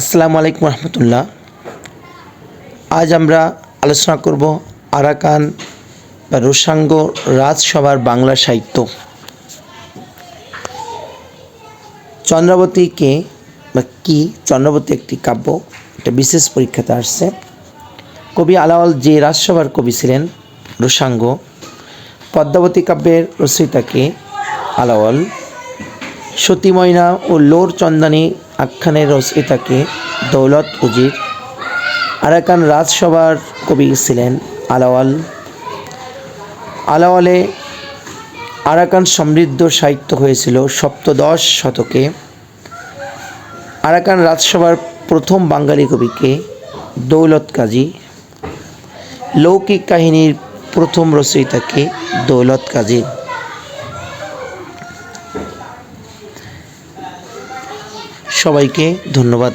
আসসালামু আলাইকুম রহমতুল্লাহ। আজ আমরা আলোচনা করব আরাকান বা রোসাঙ্গ রাজসভার বাংলা সাহিত্য। চন্দ্রাবতীকে বা কি? চন্দ্রাবতী একটি কাব্য, একটা বিশেষ পরীক্ষাতে আসছে কবি আলাওয়াল যে রাজসভার কবি ছিলেন রোসাঙ্গ পদ্মাবতী কাব্যের রচয়িতাকে আলাওয়াল। সতী ময়না ও লোর চন্দানী আখ্যানের রচয়িতাকে দৌলত উজির। আরাকান রাজসভার কবি ছিলেন আলাওয়াল। আলাওয়ালে আরাকান সমৃদ্ধ সাহিত্য হয়েছিল সপ্তদশ শতকে। আরাকান রাজসভার প্রথম বাঙালি কবিকে দৌলত কাজী। লৌকিক কাহিনীর প্রথম রচয়িতাকে দৌলত কাজী। সবাইকে ধন্যবাদ।